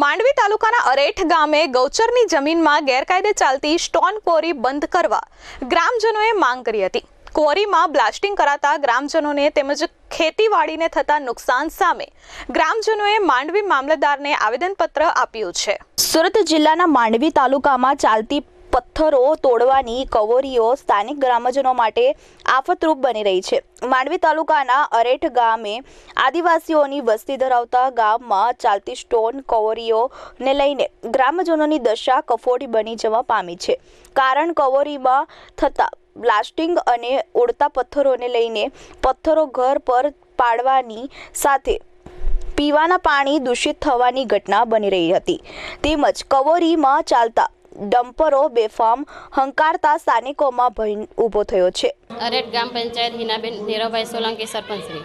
માંડવી તાલુકાના અરેઠ ગામે ગૌચરની જમીનમાં ગેરકાયદે ચાલતી સ્ટોન ક્વોરી બંધ કરવા ગ્રામજનોએ માંગ કરી હતી. ક્વોરીમાં બ્લાસ્ટિંગ કરાતા ગ્રામજનોને તેમજ ખેતીવાડીને થતા નુકસાન સામે ગ્રામજનોએ માંડવી મામલતદારને આવેદનપત્ર આપ્યું છે. સુરત જિલ્લાના માંડવી તાલુકામાં ચાલતી પથ્થરો તોડવાની કવોરીઓ સ્થાનિક ગ્રામજનો માટે આફતરૂપ બની રહી છે. માંડવી તાલુકાના અરેઠ ગામે આદિવાસીઓની વસ્તી ધરાવતા ગામમાં ચાલતી સ્ટોન કવોરીઓને લઈને ગ્રામજનોની દશા કફોડી બની જવા પામી છે. કારણ કવોરીમાં થતા બ્લાસ્ટિંગ અને ઉડતા પથ્થરોને લઈને પથ્થરો ઘર પર પાડવાની સાથે પીવાના પાણી દૂષિત થવાની ઘટના બની રહી હતી. તેમજ કવોરીમાં ચાલતા ડમ્પરો બેફામ હંકારતા સ્થાનિકોમાં ભય ઊભો થયો છે. અરેડ ગામ પંચાયત હિનાબેન નીરવભાઈ સોલંકી સરપંચશ્રી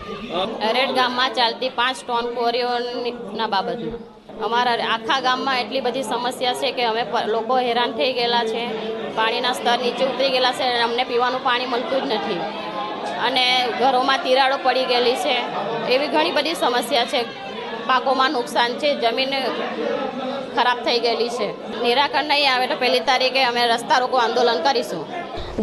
અરેડ ગામમાં ચાલતી પાંચ સ્ટોન કોરીઓના બાબતમાં. અમારા આખા ગામમાં એટલી બધી સમસ્યા છે કે અમે લોકો હેરાન થઈ ગયેલા છે, પાણીના સ્તર નીચે ઉતરી ગયેલા છે, અને અમને પીવાનું પાણી મળતું જ નથી. અને ઘરોમાં તિરાડો પડી ગયેલી છે. એવી ઘણી બધી સમસ્યા છે. પાકોમાં નુકસાન છે, જમીન ખરાબ થઈ ગયેલી છે. નિરાકરણ નહીં આવે તો પહેલી તારીખે અમે રસ્તા રોકો આંદોલન કરીશું.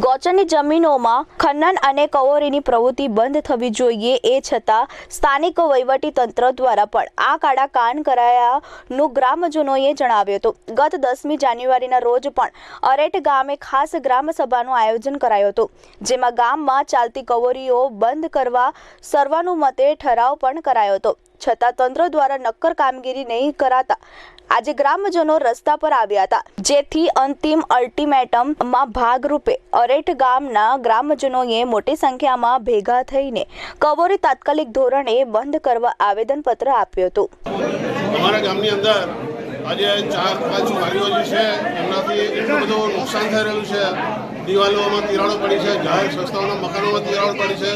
ગૌચરની જમીનોમાં ખનન અને કવોરીની પ્રવૃત્તિ બંધ થવી જોઈએ એ છતાં સ્થાનિક વહીવટી તંત્ર દ્વારા પણ આ કાળા કાન કરાયાનું ગ્રામજનોએ જણાવ્યું હતું. ગત દસમી જાન્યુઆરીના રોજ પણ અરેટ ગામે ખાસ ગ્રામસભાનું આયોજન કરાયું હતું, જેમાં ગામમાં ચાલતી કવોરીઓ બંધ કરવા સર્વાનુમતે ઠરાવ પણ કરાયો હતો. છતાં તંત્ર દ્વારા નક્કર કામગીરી નહીં કરાતા આજે ગ્રામજનો રસ્તા પર આવ્યા હતા. જેથી અંતિમ અલ્ટિમેટમમાં ભાગરૂપે અરેઠ ગામના ગ્રામજનોએ મોટી સંખ્યામાં ભેગા થઈને કવોરી તાત્કાલિક ધોરણે બંધ કરવા આવેદનપત્ર આપ્યું હતું. અમારા ગામની અંદર આજે ચાર પાંચ વાડીઓ જે છે, એમનાથી એટલું બધું નુકસાન થઈ રહ્યું છે. દિવાલોમાં તિરાડો પડી છે, જાહેર સંસ્થાઓના મકાનોમાં તિરાડો પડી છે.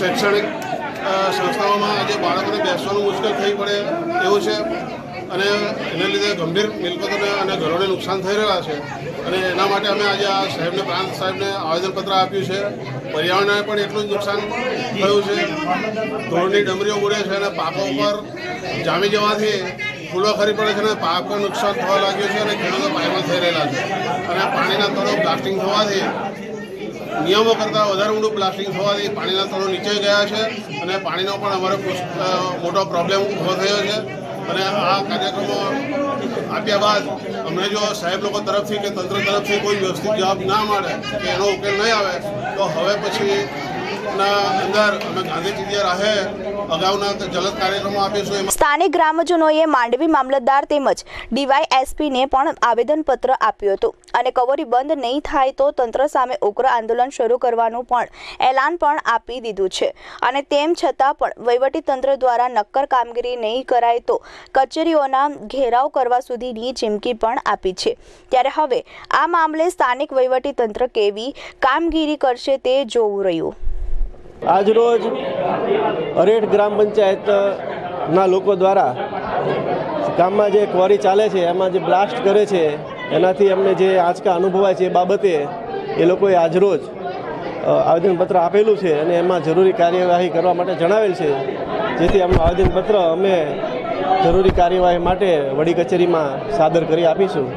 શૈક્ષણિક સંસ્થાઓમાં આજે બાળકોને બેસવાનું મુશ્કેલ થઈ પડે એવું છે. અને એને લીધે ગંભીર મિલકતોને અને ઘરોને નુકસાન થઈ રહ્યા છે. અને એના માટે અમે આજે આ સાહેબને પ્રાંત સાહેબને આવેદનપત્ર આપ્યું છે. પર્યાવરણને પણ એટલું જ નુકસાન થયું છે. ધોળની ડમરીઓ ઉડે છે અને પાકો ઉપર જામી જવાથી ફૂલો ખરી પડે છે અને પાકો નુકસાન થવા લાગ્યું છે અને ખેડૂતો પાયમાલ થઈ રહેલા છે. અને પાણીના તળો બ્લાસ્ટિંગ થવાથી, નિયમો કરતાં વધારે ઊંડું બ્લાસ્ટિંગ થવાથી પાણીના તળો નીચે ગયા છે અને પાણીનો પણ અમારે મોટો પ્રોબ્લેમ ઊભો થયો છે. અને આ કાર્યક્રમો આપ્યા બાદ અમને જો સાહેબ લોકો તરફથી કે તંત્ર તરફથી કોઈ વ્યવસ્થિત જવાબ ના મળે કે એનો ઉકેલ નહીં આવે, તો હવે પછી સ્થાનિક ગ્રામજનોએ માંડવી મામલતદાર તેમજ ડીવાયએસપીને પણ આવેદનપત્ર આપ્યું હતું. અને કવોરી બંધ નહીં થાય તો તંત્ર સામે ઉગ્ર આંદોલન શરૂ કરવાનું પણ એલાન પણ આપી દીધું છે. અને તેમ છતાં પણ વહીવટી તંત્ર દ્વારા નક્કર કામગીરી નહીં કરાય તો કચેરીઓના ઘેરાવ કરવા સુધીની ચીમકી પણ આપી છે. ત્યારે હવે આ મામલે સ્થાનિક વહીવટી તંત્ર કેવી કામગીરી કરશે તે જોવું રહ્યું. આજરોજ અરેઠ ગ્રામ પંચાયતના લોકો દ્વારા ગામમાં જે ક્વોરી ચાલે છે, એમાં જે બ્લાસ્ટ કરે છે, એનાથી અમને જે આંચકા અનુભવાય છે એ બાબતે એ લોકોએ આજરોજ આવેદનપત્ર આપેલું છે અને એમાં જરૂરી કાર્યવાહી કરવા માટે જણાવેલ છે, જેથી આમનું આવેદનપત્ર અમે જરૂરી કાર્યવાહી માટે વડી કચેરીમાં સાદર કરી આપીશું.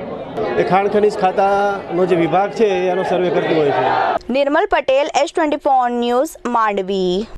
એ ખાણ ખનીજ ખાતાનો જે વિભાગ છે, એનો સર્વે કરતું હોય છે. Nirmal Patel S twenty news Mandvi.